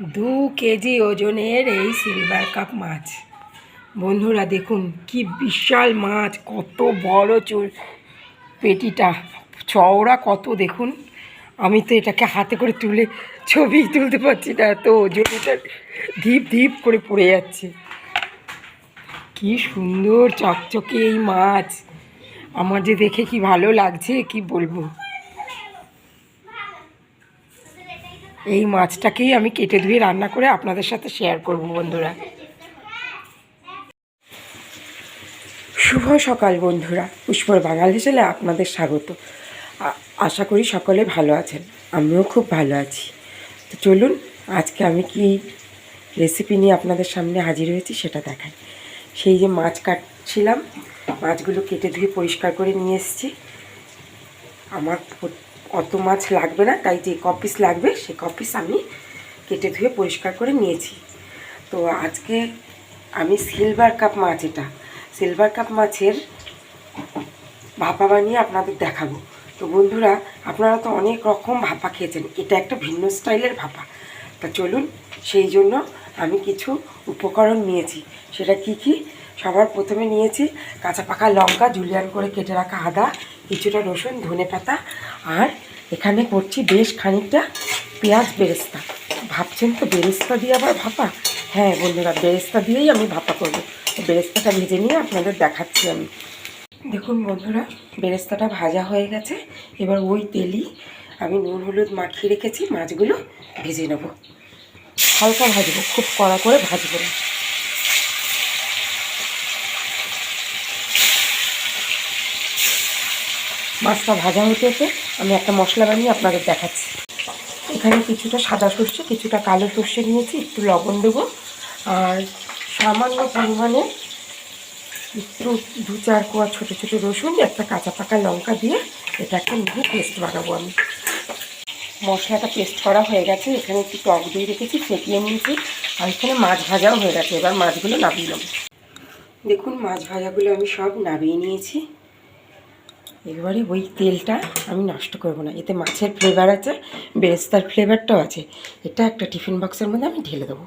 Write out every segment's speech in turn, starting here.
দু কেজি ওজনের এই সিলভার কাপ মাছ। বন্ধুরা দেখুন কি বিশাল মাছ, কত বড় চুল পেটিটা, চওড়া কত দেখুন। আমি তো এটাকে হাতে করে তুলে, ছবি তুলতে পারছি না, এত ওজন, এটা ধীপ ধীপ করে পড়ে যাচ্ছে। কি সুন্দর চকচকে এই মাছ। আমার যে দেখে কি ভালো লাগছে, কি বলব? এই মাছটাকেই আমি কেটে ধুয়ে রান্না করে আপনাদের সাথে শেয়ার করব বন্ধুরা। শুভ সকাল বন্ধুরা। পুষ্পর বাঙাল হিসেবে আপনাদের স্বাগত। আশা করি সকলে ভালো আছেন। আমিও খুব ভালো আছি। তো চলুন, আজকে আমি কি রেসিপি নিয়ে আপনাদের সামনে হাজির হয়েছি সেটা দেখাই। সেই যে মাছ কাটছিলাম, মাছগুলো কেটে ধুয়ে পরিষ্কার করে নিয়ে এসেছি। আমার অত মাছ লাগবে না, তাই যে কপিস লাগবে, সে কপিস আমি কেটে ধুয়ে পরিষ্কার করে নিয়েছি। তো আজকে আমি সিলভার কাপ মাছ এটা। সিলভার কাপ মাছের ভাপা বানিয়ে আপনাদের দেখাবো। তো বন্ধুরা, আপনারা তো অনেক রকম ভাপা খেয়েছেন, এটা একটা ভিন্ন স্টাইলের ভাপা। তা চলুন, সেই জন্য আমি কিছু উপকরণ নিয়েছি। সেটা কি কি? সবার প্রথমে নিয়েছি কাঁচা পাকা লঙ্কা জুলিয়ান করে কেটে রাখা আদা, কিছুটা রসুন, ধনে পাতা, আর এখানে করছি বেশ খানিকটা পেঁয়াজ বেরেস্তা। ভাবছেন তো বেরেস্তা দিয়ে আবার ভাপা? হ্যাঁ বন্ধুরা, বেরেস্তা দিয়েই আমি ভাপা করব। বেরেস্তাটা ভেজে নিয়ে আপনাদের দেখাচ্ছি আমি। দেখুন বন্ধুরা, বেরেস্তাটা ভাজা হয়ে গেছে। এবার ওই তেলই আমি নুন, হলুদ মাখিয়ে রেখেছি, মাছগুলো ভেজে নেব। হালকা ভাজবো, খুব কড়া করে ভাজবো না। মাছটা ভাজা হতে হতে আমি একটা মশলা বানিয়ে আপনাদের দেখাচ্ছি। এখানে কিছুটা সাদা সর্ষে, কিছুটা কালো সর্ষে নিয়েছি, একটু লবণ দেবো। আর সামান্য পরিমাণে একটু দু চার কোয়া ছোটো ছোটো রসুন, একটা কাঁচা পাকা লঙ্কা দিয়ে এটা একটা মিহি পেস্ট বানাবো আমি। মশলাটা পেস্ট করা হয়ে গেছে, এখানে একটু টক দই রেখেছি, ফেটিয়ে নিয়েছি, আর এখানে মাছ ভাজাও হয়ে গেছে, এবার মাছগুলো নামিয়ে নেব। দেখুন, মাছ ভাজাগুলো আমি সব নামিয়ে নিয়েছি। এবারে ওই তেলটা আমি নষ্ট করব না। এতে মাছের ফ্লেভার আছে, বেরেস্তার ফ্লেভারটাও আছে। এটা একটা টিফিন বক্সের মধ্যে আমি ঢেলে দেবো।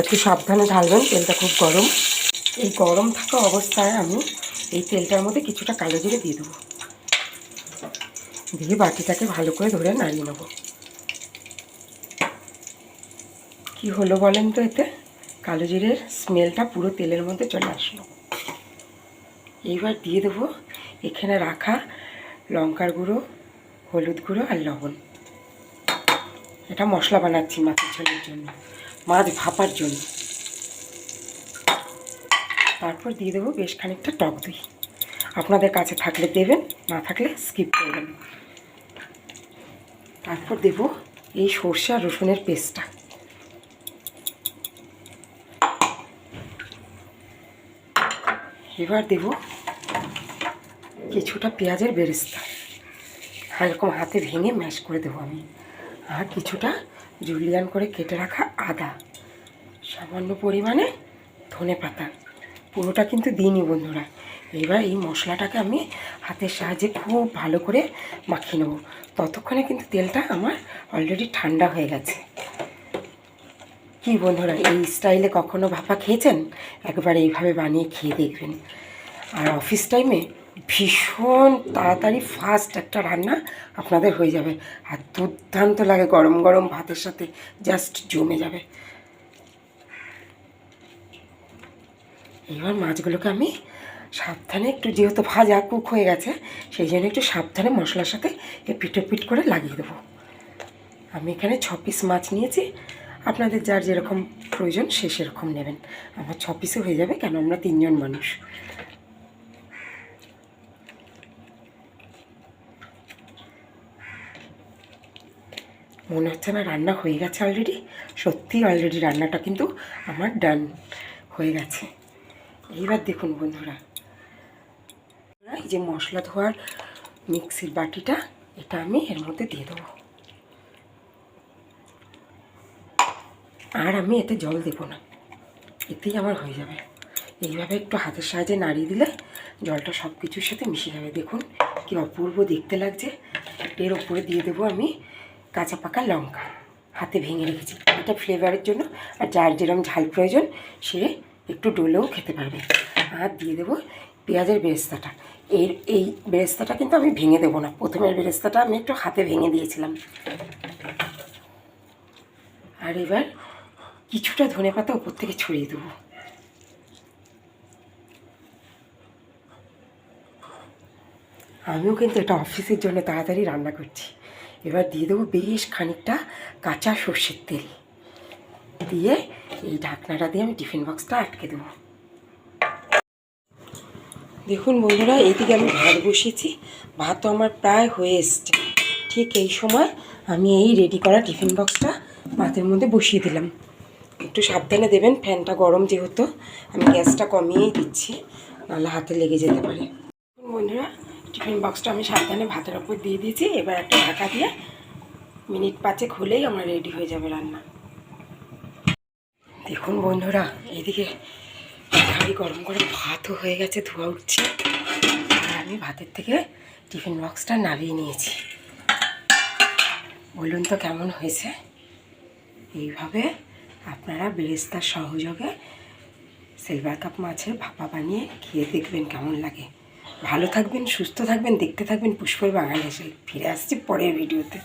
একটু সাবধানে ঢালবেন, তেলটা খুব গরম। এই গরম থাকা অবস্থায় আমি এই তেলটার মধ্যে কিছুটা কালো জিরে দিয়ে দেবো। দিয়ে বাটিটাকে ভালো করে ধরে নাড়িয়ে নেব। কি হলো বলেন তো এতে? কালো জিরের স্মেলটা পুরো তেলের মধ্যে চলে আসলো। এইবার দিয়ে দেবো এখানে রাখা লঙ্কার গুঁড়ো, হলুদ গুঁড়ো আর লবণ। এটা মশলা বানাচ্ছি মাছের ঝোলের জন্য, মাছ ভাপার জন্য। তারপর দিয়ে দেবো বেশ খানিকটা টক দই। আপনাদের কাছে থাকলে দেবেন, না থাকলে স্কিপ করবেন। তারপর দেব এই সর্ষে আর রসুনের পেস্টটা। এবার দেব কিছুটা পেঁয়াজের বেরেস্তা। এরকম হাতে ভেঙে ম্যাশ করে দেবো আমি। আর কিছুটা জুলিয়ান করে কেটে রাখা আদা। সামান্য পরিমাণে ধনে পাতা। পুরোটা কিন্তু দিইনি বন্ধুরা। এবার এই মশলাটাকে আমি হাতের সাহায্যে খুব ভালো করে মাখিয়ে নেব। ততক্ষণে কিন্তু তেলটা আমার অলরেডি ঠান্ডা হয়ে গেছে। কি বন্ধুরা, এই স্টাইলে কখনো ভাপা খেয়েছেন? একবার এইভাবে বানিয়ে খেয়ে দেখবেন। আর অফিস টাইমে ভীষণ তাড়াতাড়ি ফাস্ট একটা রান্না আপনাদের হয়ে যাবে। আর দুর্দান্ত লাগে গরম গরম ভাতের সাথে, জাস্ট জমে যাবে। এবার মাছগুলোকে আমি সাবধানে একটু, যেহেতু ভাজা কুক হয়ে গেছে, সেই জন্য একটু সাবধানে মশলার সাথে পিটো পিট করে লাগিয়ে দেবো। আমি এখানে ছ পিস মাছ নিয়েছি। আপনাদের যার যেরকম প্রয়োজন সে সেরকম নেবেন। আমার ছ পিসও হয়ে যাবে, কেন আমরা তিনজন মানুষ। মনে হচ্ছে না রান্না হয়ে গেছে অলরেডি সত্যি অলরেডি রান্নাটা কিন্তু আমার ডান হয়ে গেছে। এইবার দেখুন বন্ধুরা। এই যে মশলা ধোয়ার মিক্সির বাটিটা, এটা আমি এর মধ্যে দিয়ে দেবো। আর আমি এতে জল দেবো না। এতেই আমার হয়ে যাবে। এইভাবে একটু হাতের সাহায্যে নাড়িয়ে দিলে জলটা সব কিছুর সাথে মিশে যাবে। দেখুন কি অপূর্ব দেখতে লাগছে। এর ওপরে দিয়ে দেবো আমি কাঁচা পাকা লঙ্কা। হাতে ভেঙে রেখেছি। এটা ফ্লেভারের জন্য। আর যার যেরকম ঝাল প্রয়োজন, সে একটু ডোলেও খেতে পারবে। আর দিয়ে দেবো পেঁয়াজের বেরেস্তাটা। এর, এই বেরেস্তাটা কিন্তু আমি ভেঙে দেবো না। প্রথমের বেরেস্তাটা আমি একটু হাতে ভেঙে দিয়েছিলাম। আর এবার কিছুটা ধনে পাতা উপর থেকে ছড়িয়ে দেবো। আমিও কিন্তু এটা অফিসের জন্য তাড়াতাড়ি রান্না করছি। এবার দিয়ে দেবো বেশ খানিকটা কাঁচা সর্ষের তেল। দিয়ে এই ঢাকনাটা দিয়ে আমি টিফিন বক্সটা আটকে দেবো। দেখুন বন্ধুরা এইদিকে আমি ভাত বসিয়েছি। ভাত তো আমার প্রায় হয়ে এসছে। ঠিক এই সময় আমি এই রেডি করা টিফিন বক্সটা ভাতের মধ্যে বসিয়ে দিলাম। একটু সাবধানে দেবেন, ফ্যানটা গরম যেহেতু। আমি গ্যাসটা কমিয়েই দিচ্ছি, নাহলে হাতে লেগে যেতে পারে। বন্ধুরা, টিফিন বক্সটা আমি সাবধানে ভাতের ওপর দিয়ে দিয়েছি। এবার একটা ঢাকা দিয়ে মিনিট পাঁচেক হলেই আমার রেডি হয়ে যাবে রান্না। দেখুন বন্ধুরা, এদিকে হাঁড়ি গরম করে ভাতও হয়ে গেছে, ধোয়া উঠছে। আর আমি ভাতের থেকে টিফিন বক্সটা নামিয়ে নিয়েছি। বলুন তো কেমন হয়েছে? এইভাবে আপনারা বেরেস্তার সহযোগে সিলভার কাপ মাছের ভাপা বানিয়ে খেয়ে দেখবেন কেমন লাগে। ভালো থাকবেন, সুস্থ থাকবেন, দেখতে থাকবেন পুষ্পর বাঙালি এসে ফিরে আসছি পরের ভিডিওতে